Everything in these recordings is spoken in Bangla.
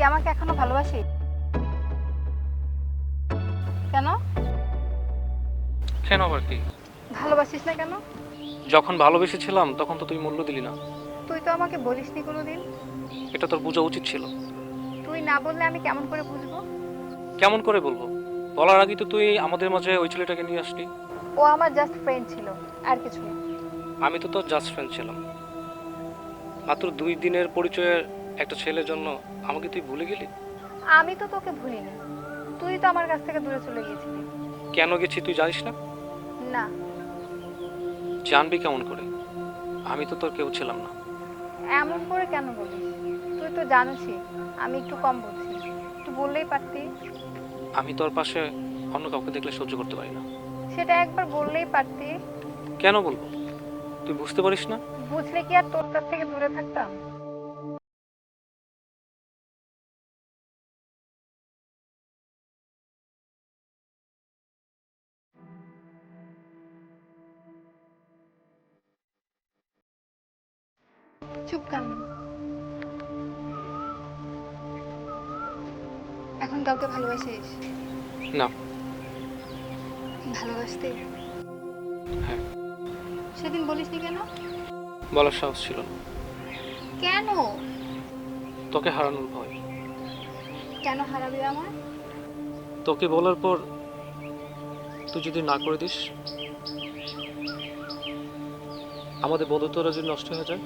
কি আমাকে এখনও ভালোবাসিস কেন? কেন আবার কি? ভালোবাসিস না কেন? যখন ভালোবেসেছিলাম তখন তো তুই মূল্য দিলি না। তুই তো আমাকে বলিসনি কোনোদিন। এটা তোর বোঝা উচিত ছিল। তুই না বললে আমি কেমন করে বুঝব? কেমন করে বলব? বলার আগে তো তুই আমাদের মাঝে ওই ছেলেটাকে নিয়ে আসলি। ও আমার জাস্ট ফ্রেন্ড ছিল আর কিছু না আমি তো তোর জাস্ট ফ্রেন্ড ছিলাম। মাত্র দুই দিনের পরিচয়ের একটা ছেলের জন্য আমাকে তুই ভুলে গেলি? আমি তো তোকে ভুলিনি। তুই তো আমার কাছ থেকে দূরে চলে গিয়েছিলি। কেন গেছি তুই জানিস না? না। জানবি কেমন করে? আমি তো তোর কেউ ছিলাম না। এমন করে কেন বলিস? তুই তো জানিসই আমি একটু কম বুঝি তুই বললেই পারতি। আমি তোর পাশে অন্য কাউকে দেখলে সহ্য করতে পারি না। সেটা একবার বললেই পারতি। কেন বলব? তুই বুঝতে পারিস না? বুঝলে কি আর তোর কাছ থেকে দূরে থাকতাম? চুপ কেন এখন কাউকে ভালোবাসিস? না। ভালোবাসতে? হ্যাঁ। সেদিন বলিসনি কেন? বলার সাহস ছিল না। কেন? তোকে হারানোর ভয়। কেন হারাবি আমার তোকে বলার পর তুই যদি না করে দিস আমাদের বন্ধুত্বরা যদি নষ্ট হয়ে যায়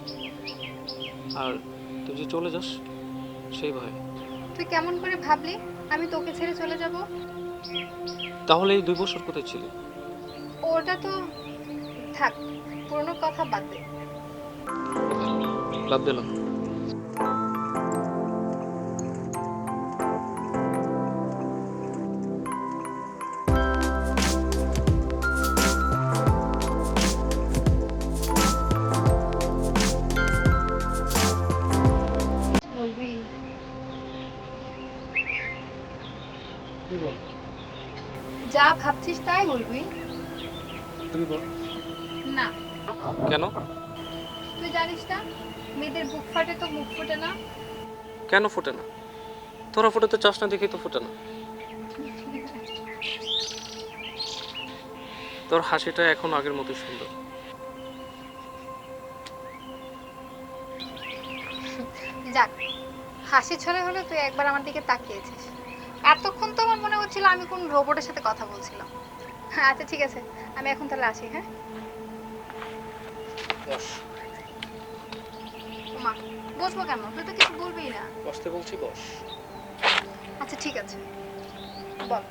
আর তুই যদি চলে যাস সেই ভয়। তুই কেমন করে ভাবলি আমি তোকে ছেড়ে চলে যাব? তাহলে এই দুই বছর কোথায় ছিলি? ওটা তো থাক পুরনো কথা বাদ দে। বাদ দিলাম যা ভাবছিস তাই বলবি। তুমি বল। না। কেন? তুই জানিস না মেয়েদের বুক ফাটে তো মুখ ফোটে না। কেন ফোটে না? তোরা ফোটাতে চাস না দেখেই তো ফোটে না। তোর হাসিটা এখন আগের মতো সুন্দর। যাক হাসি ছলে হলে তুই একবার আমার দিকে তাকিয়েছিস। এতক্ষণ তো আমার মনে হচ্ছিল আমি কোন রোবটের সাথে কথা বলছিলাম। হ্যাঁ আচ্ছা ঠিক আছে। আমি এখন তাহলে আসি হ্যাঁ? বস। মা বসবো কেন? তুই তো কিছু বলবিই না। বসতে বলছি বস। আচ্ছা ঠিক আছে। বল।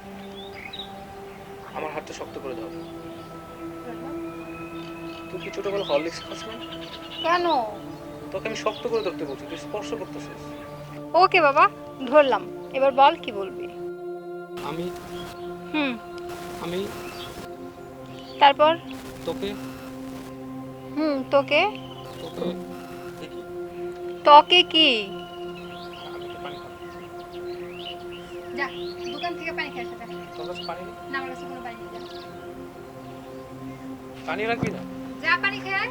আমার হাতটা শক্ত করে দাও তুই কি ছোটবেলা হরলিক্স খাস না কেন? তোকে আমি শক্ত করে ধরতে বলছি তুই স্পর্শ করতেছিস। ওকে বাবা ধরলাম। এবার বল কি বলবি? আমি হুম। আমি তারপর? তোকে হুম তোকে? তোকে কি? যা দোকান থেকে পানি খেয়ে আসা তোর কাছে পানি নেই? না আমার কাছে কোনো পানি নেই যা। পানি রাখবি না? যা পানি খেয়ে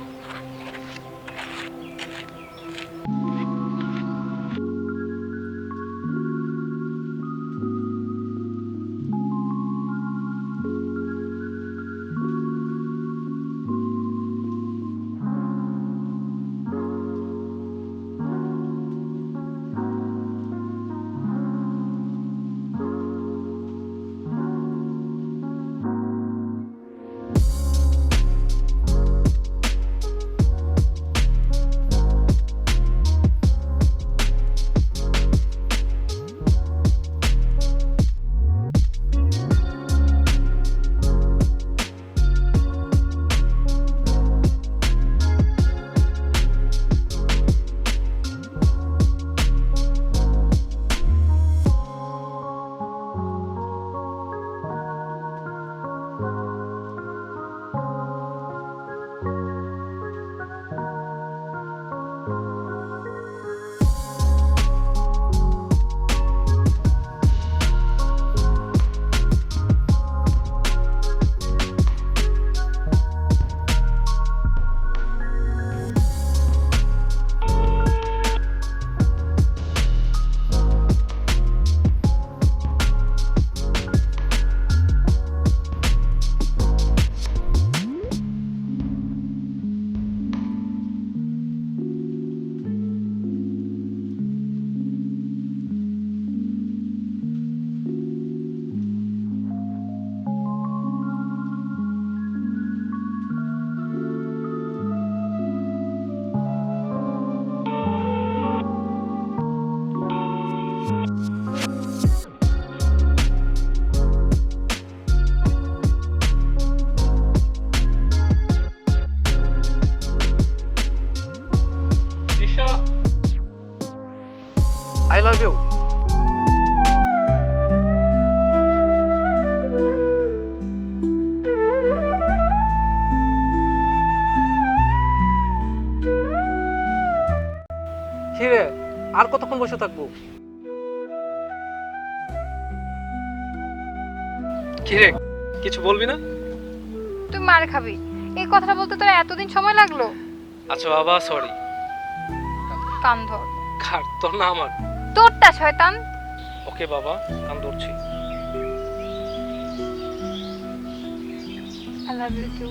লাভ ইউ। রে আর কতক্ষণ বসে থাকব? রে কিছু বলবি না? তুই মার খাবি। এই কথাটা বলতে তোর এতদিন সময় লাগল? আচ্ছা বাবা সরি কান ধর। কার তোর না আমার। তোরটা শয়তান। ওকে বাবা কান ধরছি। Love you two